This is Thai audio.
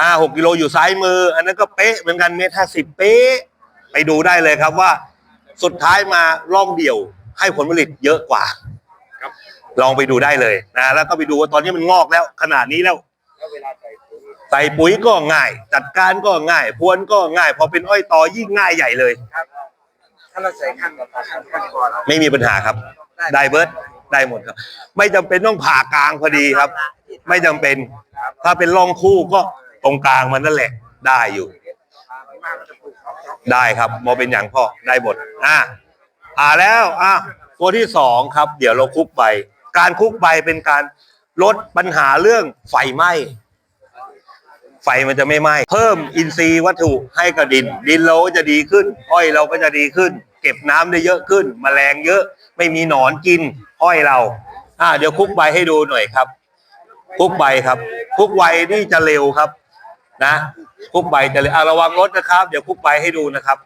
อ่าหกกิโลอยู่ซ้ายมือ อันนั้นก็เป๊ะเหมือนกันเมตรห้าสิบเป๊ะไปดูได้เลยครับว่า สุดท้ายมาล่องเดี่ยวให้ผลผลิตเยอะกว่าครับลองไปดูได้เลยนะแล้วก็ไปดูว่าตอนนี้มันงอกแล้ว ขนาดนี้แล้วแล้วเวลาใส่ปุ๋ยใส่ปุ๋ยก็ง่าย จัดการก็ง่ายพรวนก็ง่าย พอเป็นอ้อยตอยิ่งง่ายใหญ่เลยครับถ้าเราใส่ข้างกับข้างข้างคอเราไม่มีปัญหาครับ ได้เบิร์ดได้หมดครับ ไม่จำเป็นต้องผ่ากลางพอดีครับ ไม่จำเป็น ถ้าเป็นร่องคู่ก็ ตรงกลางมันนั่นแหละได้อยู่ ได้ครับมอเป็นอย่างพ่อได้หมดอ่าอ่าแล้วอะตัวที่สองครับ เดี๋ยวเราคุกใบ การคุกใบเป็นการลดปัญหาเรื่องไฟไหม้ไฟมันจะไม่ไหม้เพิ่มอินทรีย์วัตถุให้กับดิน ดินเราก็จะดีขึ้น อ้อยเราก็จะดีขึ้น เก็บน้ำได้เยอะขึ้นแมลงเยอะไม่มีหนอนกิน อ้อยเราอ่าเดี๋ยวคุกใบให้ดูหน่อยครับ คุกใบครับ คุกใบนี่จะเร็วครับ นะคุกใบจะเลยอะระวังรถนะครับ เดี๋ยวคุกใบให้ดูนะครับ